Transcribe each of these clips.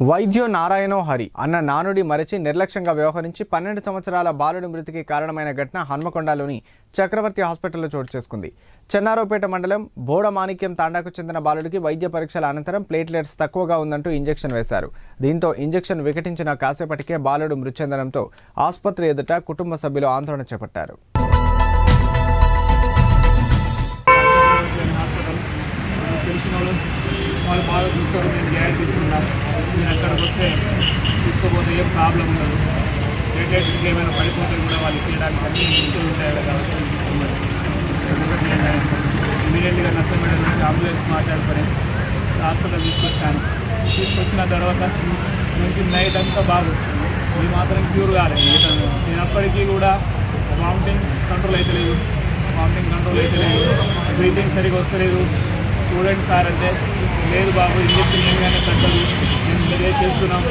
వైద్యో నారాయణో హరి అన్న నానుడి మరచి నిర్లక్ష్యంగా వ్యవహరించి పన్నెండు సంవత్సరాల బాలుడి మృతికి కారణమైన ఘటన హన్మకొండలోని చక్రవర్తి హాస్పిటల్లో చోటు చేసుకుంది. చెన్నారోపేట మండలం బోడమాణిక్యం తాండాకు చెందిన బాలుడికి వైద్య పరీక్షల అనంతరం ప్లేట్లెట్స్ తక్కువగా ఉందంటూ ఇంజెక్షన్ వేశారు. దీంతో ఇంజెక్షన్ వికటించిన కాసేపటికే బాలుడు మృతి చెందడంతో ఆసుపత్రి ఎదుట కుటుంబ సభ్యులు ఆందోళన చేపట్టారు. వాళ్ళు బాగా చూస్తారు నేను గ్యారెంటీ తీసుకున్నాను నేను అక్కడికి వస్తే తీసుకోపోతే ఏం ప్రాబ్లం ఉండదు రిలేటెడ్కి ఏమైనా పడిపోతే కూడా వాళ్ళు చేయడానికి అన్ని ఇంట్లో ఉంటాయి కాబట్టి ఇమీడియట్గా నచ్చబెట్టిన అంబులెన్స్ మాట్లాడుకొని హాస్పిటల్ తీసుకొచ్చాను. తీసుకొచ్చిన తర్వాత మంచి నైట్ అంతా బాగా వచ్చింది. ఇది మాత్రం క్యూర్ కాలేదు. నేను అప్పటికీ కూడా వామిటింగ్ కంట్రోల్ అయితే లేదు. వామిటింగ్ కంట్రోల్ అయితే లేదు. బ్రీతింగ్ సరిగా వస్తలేదు. స్టూడెంట్ సార్ అంటే లేదు బాబు ఇంజక్షన్ ఏమైనా తగ్గదు. మేము ఇదే చేస్తున్నాం.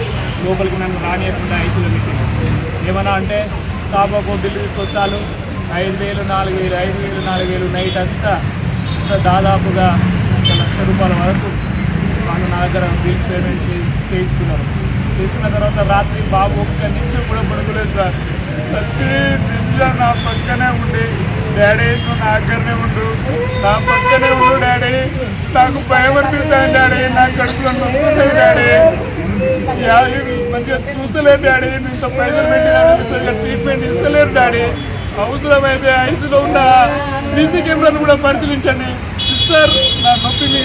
లోపలికి నన్ను రానియకుండా ఐసీలో పెట్టింది ఏమన్నా అంటే టాప్ బిల్లు తీసుకొచ్చాలు ఐదు వేలు నాలుగు వేలు ఐదు వేలు నాలుగు వేలు నైట్ అంతా ఇంకా దాదాపుగా ఒక లక్ష రూపాయల వరకు వాళ్ళు నా దగ్గర బిల్ పేమెంట్ చేయించుకున్నారు. చేసుకున్న తర్వాత రాత్రి బాబు ఒక్క నిమిషం కూడా పడుకోలేదు సార్. ప్రతి నిమిషం నా పక్కనే ఉండి డాడీ నా దగ్గరనే ఉండు. నా పక్కనే ఉండు నాకు భయం అనిపిస్తాను డాడీ. నా కడుపులో నొప్పుంటుంది డాడీ. యా, మంచిగా చూస్తలేరు డాడీ. ఇంత పైసలు పెట్టినా ట్రీట్మెంట్ ఇస్తలేరు డాడీ. అవసరమైతే ఐసీలో ఉన్న సీసీ కెమెరాను కూడా పరిశీలించండి. సిస్టర్ నా నొప్పిని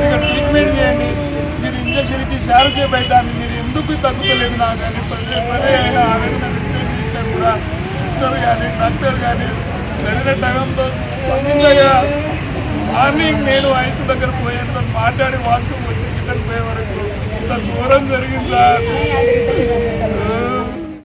మీకు ట్రీట్మెంట్ చేయండి. మీరు ఇంజక్షన్ ఇచ్చి షారు చేపు మీరు ఎందుకు తగ్గుతలేదు నా కానీ పదే పదే అయినా ఆవేదన వ్యక్తం చేసినా కూడా సిస్టర్ కానీ డాక్టర్ కానీ సరైన టైంతో స్పందించగా మార్నింగ్ నేను ఐసు దగ్గర పోయాను మాట్లాడి వాష్రూమ్ వచ్చి కిచెన్ పోయే వరకు ఇంత దూరం జరిగింది?